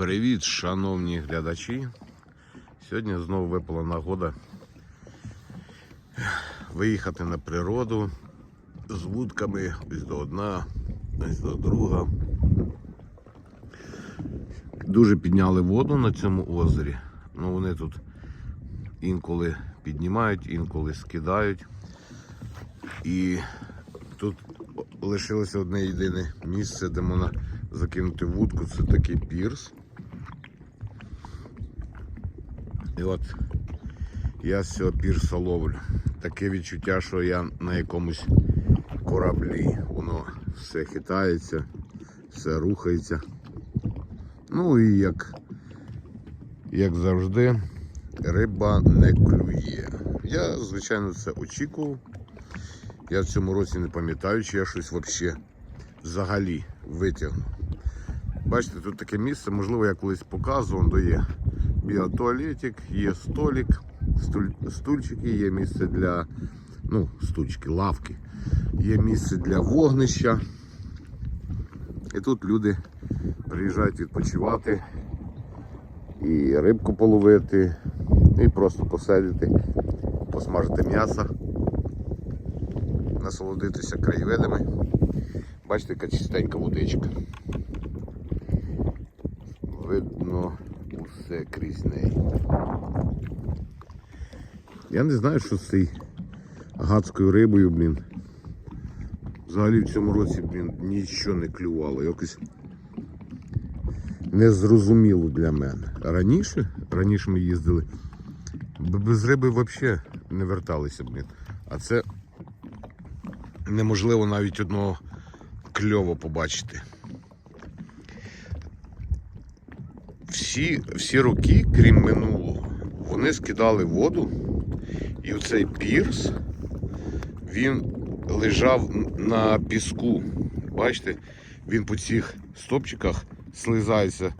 Привіт, шановні глядачі. Сьогодні знову випала нагода виїхати на природу з вудками ось до одна, ось до друга. Дуже підняли воду на цьому озері. Ну вони тут інколи піднімають, інколи скидають. І тут лишилося одне єдине місце, де можна закинути вудку. Це такий пірс. І от я з цього пірса ловлю. Таке відчуття, що я на якомусь кораблі. Воно все хитається, все рухається. Ну і як, як завжди, риба не клює. Я, звичайно, це очікував. Я в цьому році не пам'ятаю, чи я щось взагалі взагалі витягну. Бачите, тут таке місце, можливо, я колись показував, то є біотуалетик, є столик, стуль, стульчики, є місце для ну, стульчики, лавки, є місце для вогнища. І тут люди приїжджають відпочивати і рибку половити, і просто посидіти, посмажити м'ясо, насолодитися краєвидами. Бачите, яка чистенька водичка. Видно усе крізь неї. Я не знаю, що з цією гадською рибою, блін. Взагалі в цьому році, блін, нічого не клювало. Якось незрозуміло для мене. Раніше, раніше ми їздили, без риби взагалі не верталися, блін. А це неможливо навіть одного кльово побачити. Всі, всі роки, крім минулого, вони скидали воду, і оцей пірс він лежав на піску. Бачите, він по цих стопчиках слизається.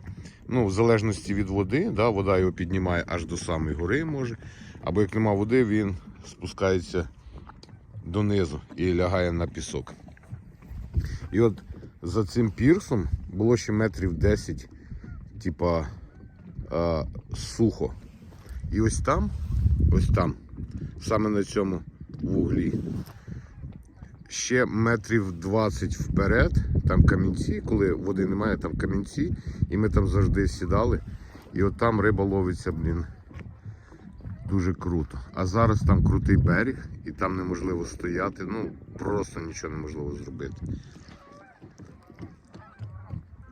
Ну, в залежності від води, да, вода його піднімає аж до самої гори може. Або як нема води, він спускається донизу і лягає на пісок. І от за цим пірсом було ще метрів 10, типа е, сухо. І ось там, ось там, саме на цьому вуглі, ще метрів 20 вперед, там камінці, коли води немає, там камінці, і ми там завжди сідали. І от там риба ловиться, блін. Дуже круто. А зараз там крутий берег і там неможливо стояти. Ну, просто нічого неможливо зробити.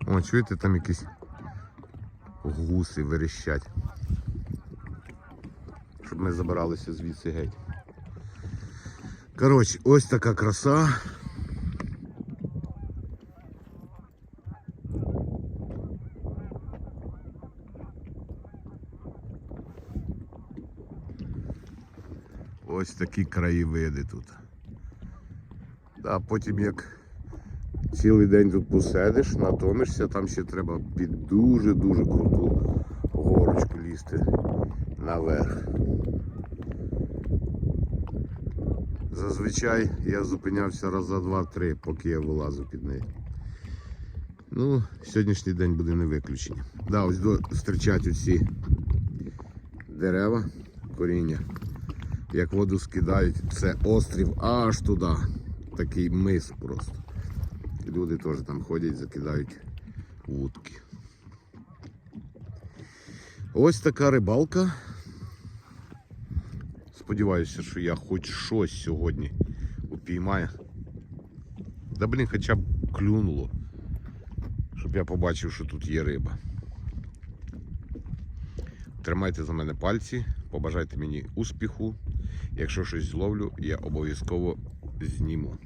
О, чуєте, там якісь гуси верещать. Щоб ми забиралися звідси геть. Коротше, ось така краса. Ось такі краєвиди тут. А потім як цілий день тут посидиш, натомишся, там ще треба під дуже-дуже круту горочку лізти наверх. Зазвичай я зупинявся раз за два-три, поки я вилазив під неї. Ну, сьогоднішній день буде не виключення. Да, ось зустрічать оці дерева, коріння. Як воду скидають, це острів аж туди. Такий мис просто. Люди теж там ходять, закидають вудки. Ось така рибалка. Сподіваюся, що я хоч щось сьогодні упіймаю. Да блін, хоча б клюнуло. Щоб я побачив, що тут є риба. Тримайте за мене пальці, побажайте мені успіху. Якщо щось зловлю, я обов'язково зніму.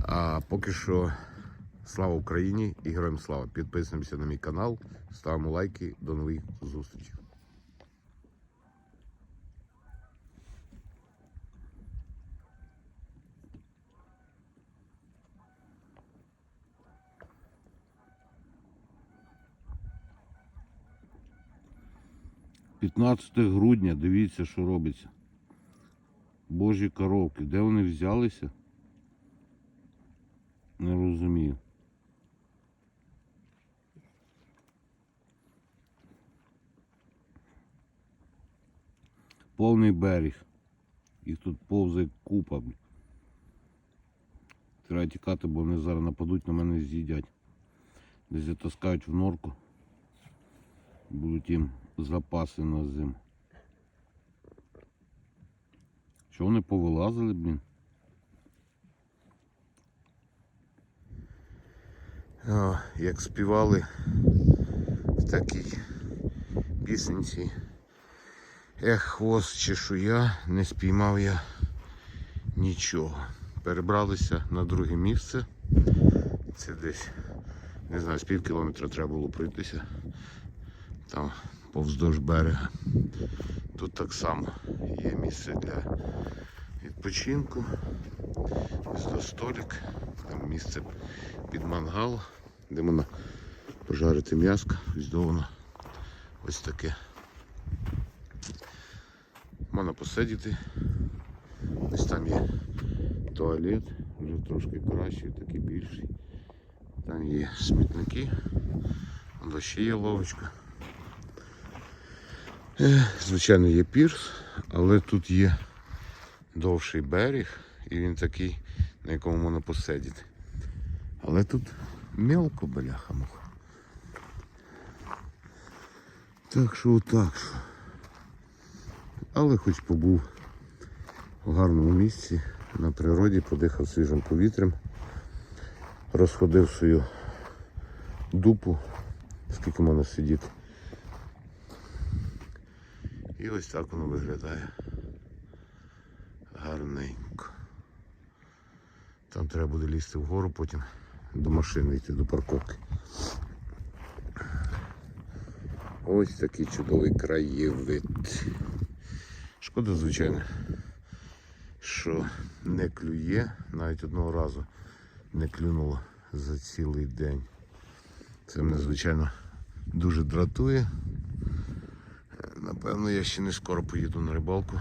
А поки що слава Україні і героям слава. Підписуємося на мій канал, ставимо лайки. До нових зустрічей. П'ятнадцяте грудня, дивіться, що робиться. Божі коровки. Де вони взялися? Не розумію. Повний берег. Їх тут повзає купа. Треба тікати, бо вони зараз нападуть на мене і з'їдять. Десь затаскають в норку. Будуть їм запаси на зиму. Чого вони повилазили, блін? Як співали в такій пісенці. Ех, хвост чешуя, не спіймав я нічого. Перебралися на друге місце. Це десь, не знаю, з пів кілометра треба було пройтися. Там повздовж берега. Тут так само є місце для відпочинку. Ось до столик, там місце під мангал, де можна пожарити м'яско, ось ось таке. Можна посидіти. Ось там є туалет, вже трошки кращий, такий більший. Там є смітники, Вон ще є ловочка. Е, Звичайно, є пірс, але тут є довший берег, і він такий, на якому можна посидіти. Але тут мелко бляха муха. Так що отак. що. Але хоч побув в гарному місці, на природі, подихав свіжим повітрям, розходив свою дупу, скільки можна сидіти. І ось так воно виглядає. Гарненько. Там треба буде лізти вгору, потім до машини йти до парковки. Ось такий чудовий краєвид. Шкода, звичайно, що не клює, навіть одного разу не клюнуло за цілий день. Це мене, звичайно, дуже дратує. Напевно, я ще не скоро поїду на рибалку.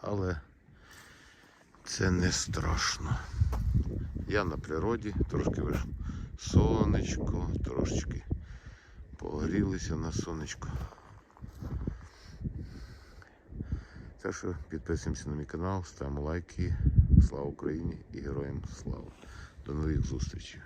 Але це не страшно. Я на природі, трошки вийшов сонечко, трошечки погрілися на сонечко. Так що підписуємося на мій канал, ставимо лайки. Слава Україні і героям слава. До нових зустрічей.